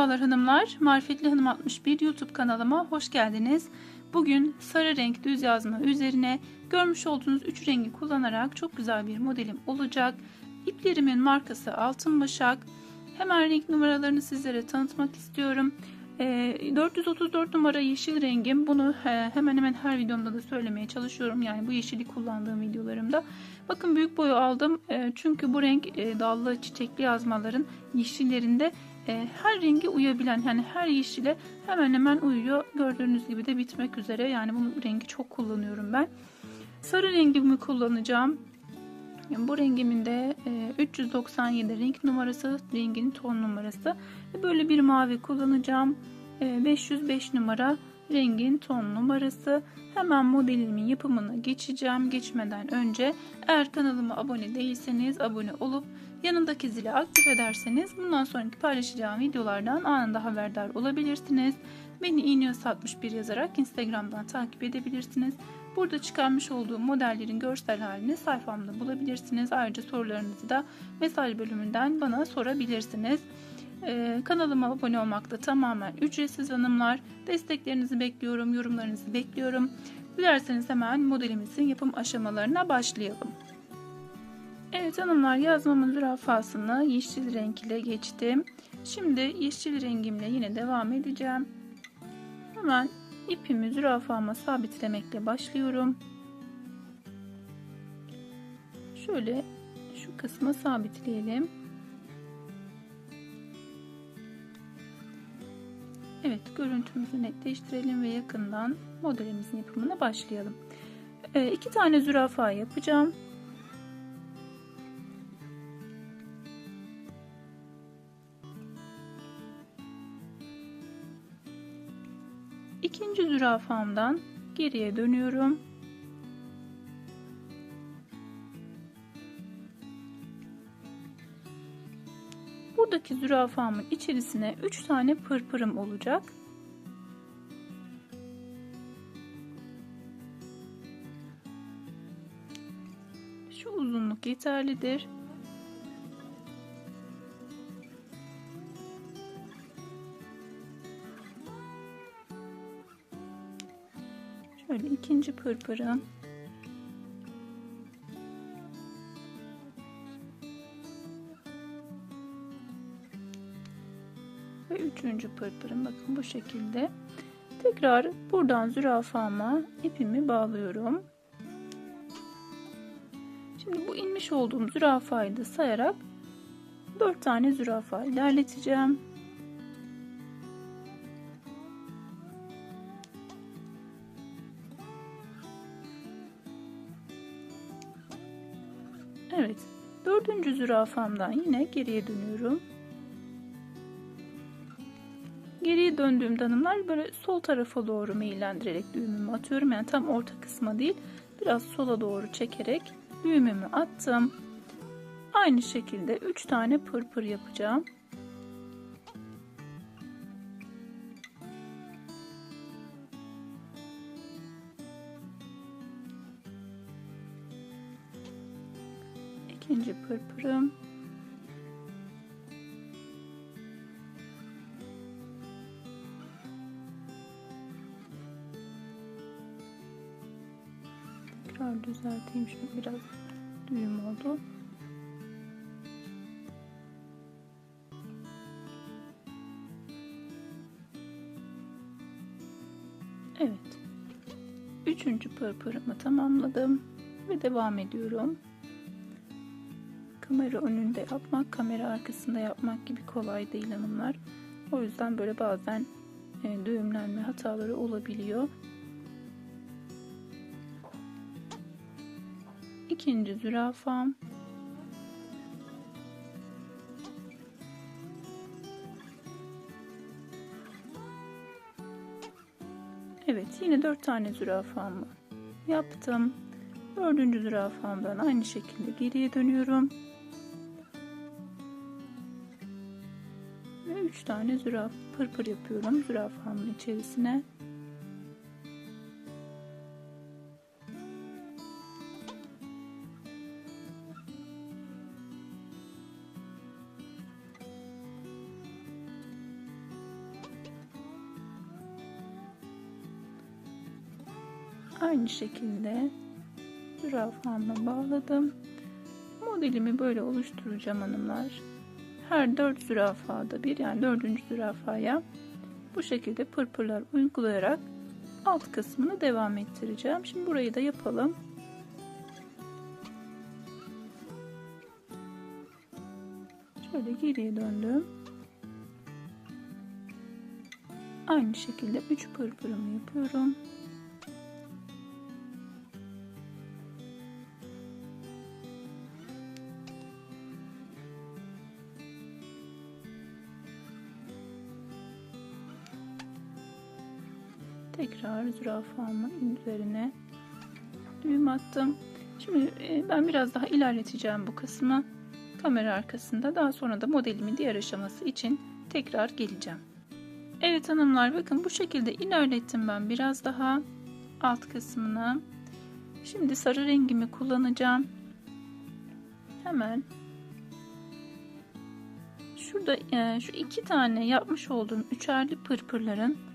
Merhabalar hanımlar. Marifetli Hanım 61 YouTube kanalıma hoş geldiniz. Bugün sarı renk düz yazma üzerine görmüş olduğunuz 3 rengi kullanarak çok güzel bir modelim olacak. İplerimin markası Altın Başak. Hemen renk numaralarını sizlere tanıtmak istiyorum. 434 ee, numara yeşil rengim. Bunu hemen hemen her videomda da söylemeye çalışıyorum. Yani bu yeşili kullandığım videolarımda. Bakın büyük boyu aldım. Ee, çünkü bu renk e, dallı çiçekli yazmaların yeşillerinde e, her rengi uyabilen yani her yeşile hemen hemen uyuyor. Gördüğünüz gibi de bitmek üzere. Yani bu rengi çok kullanıyorum ben. Sarı rengimi kullanacağım. Bu rengimin de 397 renk numarası, renginin ton numarası. Böyle bir mavi kullanacağım. 505 numara rengin ton numarası. Hemen modelimin yapımına geçeceğim. Geçmeden önce eğer kanalıma abone değilseniz abone olup yanındaki zili aktif ederseniz bundan sonraki paylaşacağım videolardan anında haberdar olabilirsiniz. Beni iğneos 61 yazarak Instagram'dan takip edebilirsiniz. Burada çıkarmış olduğum modellerin görsel halini sayfamda bulabilirsiniz. Ayrıca sorularınızı da mesaj bölümünden bana sorabilirsiniz. Ee, kanalıma abone olmak da tamamen ücretsiz hanımlar. Desteklerinizi bekliyorum, yorumlarınızı bekliyorum. Dilerseniz hemen modelimizin yapım aşamalarına başlayalım. Evet hanımlar yazmamın zürafasını yeşil renk ile geçtim. Şimdi yeşil rengimle yine devam edeceğim. Hemen ipimi zürafama sabitlemekle başlıyorum. Şöyle şu kısma sabitleyelim. Evet görüntümüzü netleştirelim ve yakından modelimizin yapımına başlayalım. Ee, tane zürafa yapacağım. Zürafamdan geriye dönüyorum. Buradaki zürafamın içerisine 3 tane pırpırım olacak. Şu uzunluk yeterlidir. İkinci pırpırım. Ve üçüncü pırpırım bakın bu şekilde. Tekrar buradan zürafama ipimi bağlıyorum. Şimdi bu inmiş olduğum zürafayı da sayarak 4 tane zürafa ilerleteceğim. Evet. Dördüncü zürafamdan yine geriye dönüyorum. Geriye döndüğüm hanımlar böyle sol tarafa doğru meyillendirerek düğümümü atıyorum. Yani tam orta kısma değil biraz sola doğru çekerek düğümümü attım. Aynı şekilde 3 tane pırpır yapacağım. İkinci pırpırım. Tekrar düzelteyim şimdi biraz düğüm oldu. Evet. Üçüncü pırpırımı tamamladım ve devam ediyorum kamera önünde yapmak, kamera arkasında yapmak gibi kolay değil hanımlar. O yüzden böyle bazen e, düğümlenme hataları olabiliyor. İkinci zürafam. Evet yine dört tane zürafamı yaptım. Dördüncü zürafamdan aynı şekilde geriye dönüyorum. 3 tane züraf pırpır pır yapıyorum zürafamın içerisine. Aynı şekilde zürafamla bağladım. Modelimi böyle oluşturacağım hanımlar. Her dört zürafada bir yani dördüncü zürafaya bu şekilde pırpırlar uygulayarak alt kısmını devam ettireceğim. Şimdi burayı da yapalım. Şöyle geriye döndüm. Aynı şekilde 3 pırpırımı yapıyorum. Tekrar zürafamın üzerine düğüm attım. Şimdi e, ben biraz daha ilerleteceğim bu kısmı kamera arkasında. Daha sonra da modelimin diğer aşaması için tekrar geleceğim. Evet hanımlar bakın bu şekilde ilerlettim ben biraz daha alt kısmını. Şimdi sarı rengimi kullanacağım. Hemen şurada e, şu iki tane yapmış olduğum üçerli pırpırların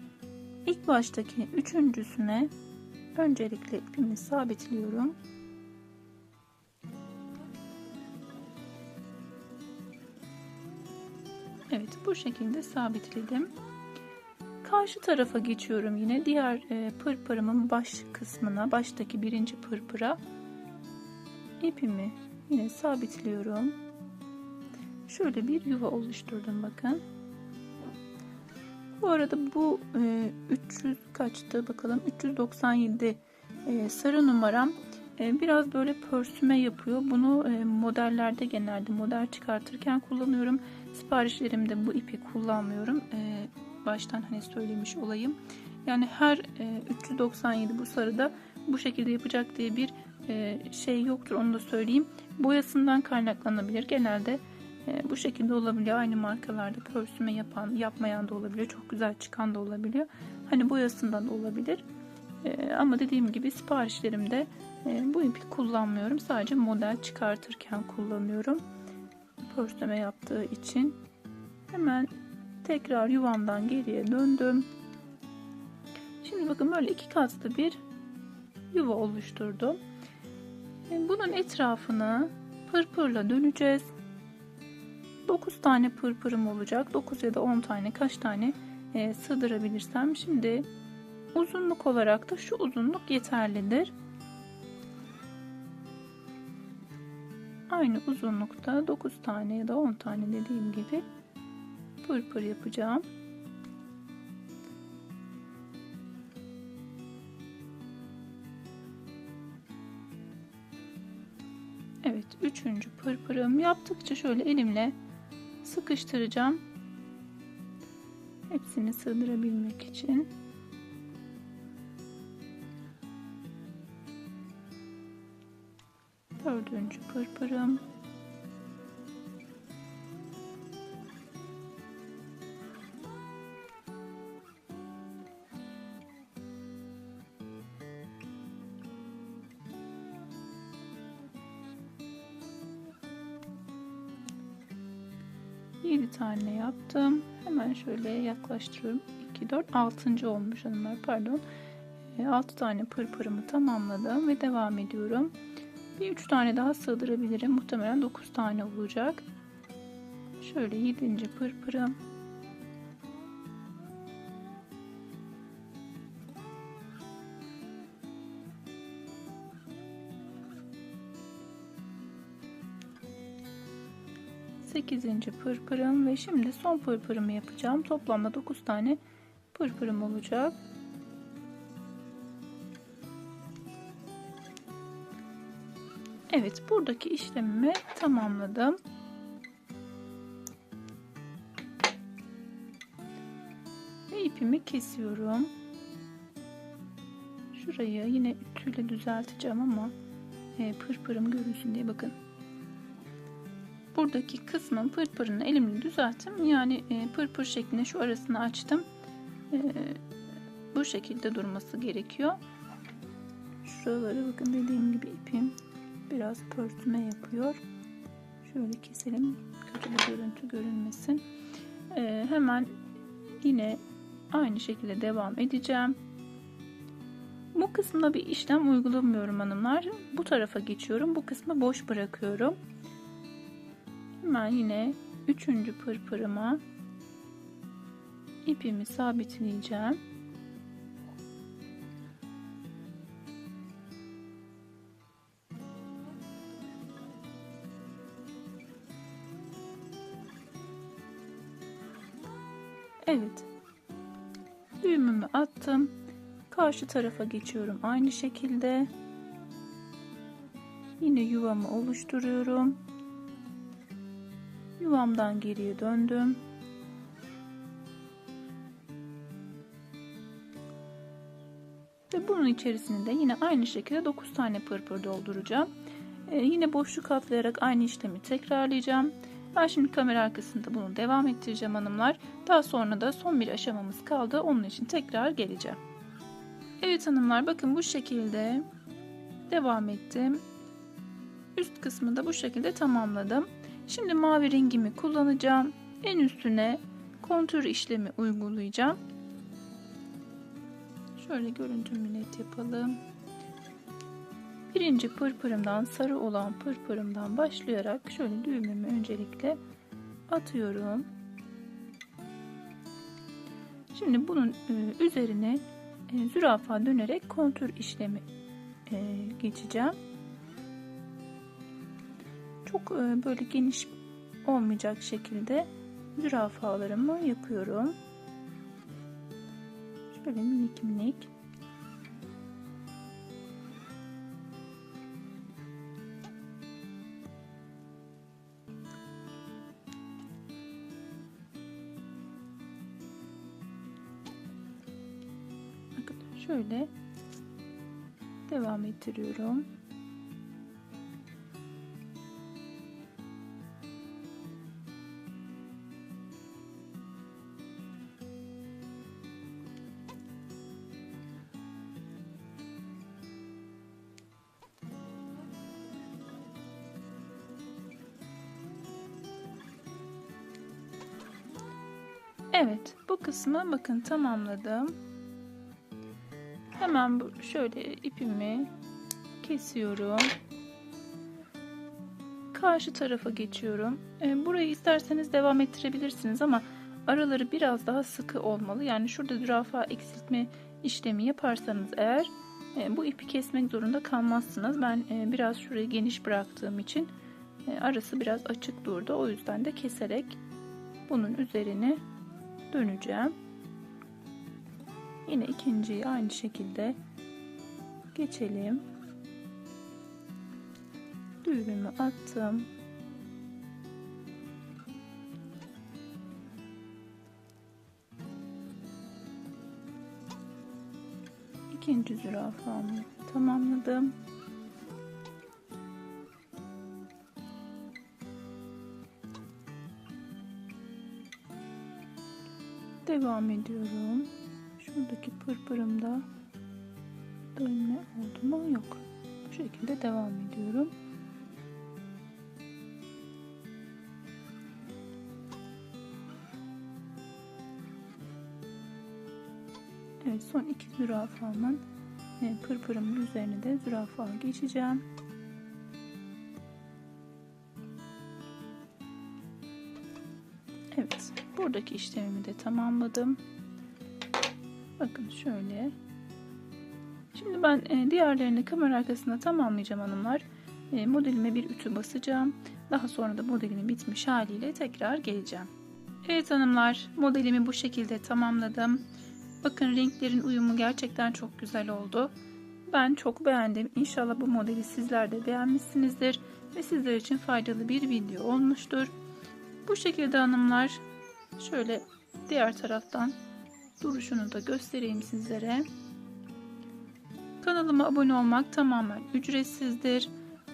ilk baştaki üçüncüsüne öncelikle ipimi sabitliyorum. Evet bu şekilde sabitledim. Karşı tarafa geçiyorum yine diğer e, pırpırımın baş kısmına baştaki birinci pırpıra ipimi yine sabitliyorum. Şöyle bir yuva oluşturdum bakın. Bu arada bu e, 300 kaçtı bakalım 397 e, sarı numaram e, biraz böyle pörsüme yapıyor. Bunu e, modellerde genelde model çıkartırken kullanıyorum. Siparişlerimde bu ipi kullanmıyorum. E, baştan hani söylemiş olayım. Yani her e, 397 bu sarıda bu şekilde yapacak diye bir e, şey yoktur onu da söyleyeyim. Boyasından kaynaklanabilir. Genelde e, bu şekilde olabiliyor. Aynı markalarda pörsüme yapan, yapmayan da olabiliyor. Çok güzel çıkan da olabiliyor. Hani boyasından da olabilir. E, ama dediğim gibi siparişlerimde e, bu ipi kullanmıyorum. Sadece model çıkartırken kullanıyorum. Pörsüme yaptığı için. Hemen tekrar yuvamdan geriye döndüm. Şimdi bakın böyle iki katlı bir yuva oluşturdum. Bunun etrafını pırpırla döneceğiz. 9 tane pırpırım olacak. 9 ya da 10 tane kaç tane e, sığdırabilirsem. Şimdi uzunluk olarak da şu uzunluk yeterlidir. Aynı uzunlukta 9 tane ya da 10 tane dediğim gibi pırpır yapacağım. Evet, üçüncü pırpırım yaptıkça şöyle elimle sıkıştıracağım. Hepsini sığdırabilmek için. Dördüncü pırpırım. Yedi tane yaptım. Hemen şöyle yaklaştırıyorum. 2, 4, 6. olmuş hanımlar pardon. 6 tane pırpırımı tamamladım ve devam ediyorum. Bir 3 tane daha sığdırabilirim. Muhtemelen 9 tane olacak. Şöyle 7. pırpırım. Sekizinci pırpırım ve şimdi son pırpırımı yapacağım. Toplamda 9 tane pırpırım olacak. Evet buradaki işlemimi tamamladım. Ve ipimi kesiyorum. Şurayı yine ütüyle düzelteceğim ama e, pırpırım görünsün diye bakın. Buradaki kısmın pırpırını elimle düzelttim. Yani e, pırpır şeklinde şu arasını açtım. E, bu şekilde durması gerekiyor. Şuraları bakın dediğim gibi ipim biraz pörtüme yapıyor. Şöyle keselim. Kötü bir görüntü görünmesin. Ee, hemen yine aynı şekilde devam edeceğim. Bu kısmına bir işlem uygulamıyorum hanımlar. Bu tarafa geçiyorum. Bu kısmı boş bırakıyorum. Hemen yine üçüncü pırpırıma ipimi sabitleyeceğim. Evet. Düğümümü attım. Karşı tarafa geçiyorum aynı şekilde. Yine yuvamı oluşturuyorum. Yuvamdan geriye döndüm. Ve bunun içerisinde yine aynı şekilde 9 tane pırpır dolduracağım. Ee, yine boşluk atlayarak aynı işlemi tekrarlayacağım. Ben şimdi kamera arkasında bunu devam ettireceğim hanımlar. Daha sonra da son bir aşamamız kaldı. Onun için tekrar geleceğim. Evet hanımlar bakın bu şekilde devam ettim. Üst kısmı da bu şekilde tamamladım. Şimdi mavi rengimi kullanacağım. En üstüne kontür işlemi uygulayacağım. Şöyle görüntümü net yapalım. Birinci pırpırımdan sarı olan pırpırımdan başlayarak şöyle düğümümü öncelikle atıyorum. Şimdi bunun e, üzerine e, zürafa dönerek kontür işlemi e, geçeceğim. Çok böyle geniş olmayacak şekilde zürafalarımı yapıyorum. Şöyle minik minik. Şöyle devam ettiriyorum. Evet, bu kısmı bakın tamamladım. Hemen şöyle ipimi kesiyorum. Karşı tarafa geçiyorum. E, burayı isterseniz devam ettirebilirsiniz ama araları biraz daha sıkı olmalı. Yani şurada zürafa eksiltme işlemi yaparsanız eğer e, bu ipi kesmek zorunda kalmazsınız. Ben e, biraz şurayı geniş bıraktığım için e, arası biraz açık durdu. O yüzden de keserek bunun üzerine döneceğim. Yine ikinciyi aynı şekilde geçelim. Düğümümü attım. İkinci zürafamı tamamladım. Devam ediyorum. Şuradaki pırpırımda dönme oldu mu? Yok. Bu şekilde devam ediyorum. Evet son iki zürafamın e, pırpırımın üzerine de zürafa geçeceğim. Buradaki işlemimi de tamamladım. Bakın şöyle. Şimdi ben e, diğerlerini kamera arkasında tamamlayacağım hanımlar. E, modelime bir ütü basacağım. Daha sonra da modelimin bitmiş haliyle tekrar geleceğim. Evet hanımlar modelimi bu şekilde tamamladım. Bakın renklerin uyumu gerçekten çok güzel oldu. Ben çok beğendim. İnşallah bu modeli sizler de beğenmişsinizdir ve sizler için faydalı bir video olmuştur. Bu şekilde hanımlar şöyle diğer taraftan duruşunu da göstereyim sizlere. Kanalıma abone olmak tamamen ücretsizdir.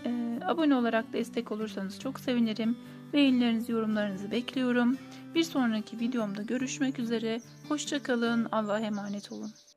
Ee, abone olarak destek olursanız çok sevinirim. Beğenilerinizi, yorumlarınızı bekliyorum. Bir sonraki videomda görüşmek üzere. Hoşçakalın. Allah'a emanet olun.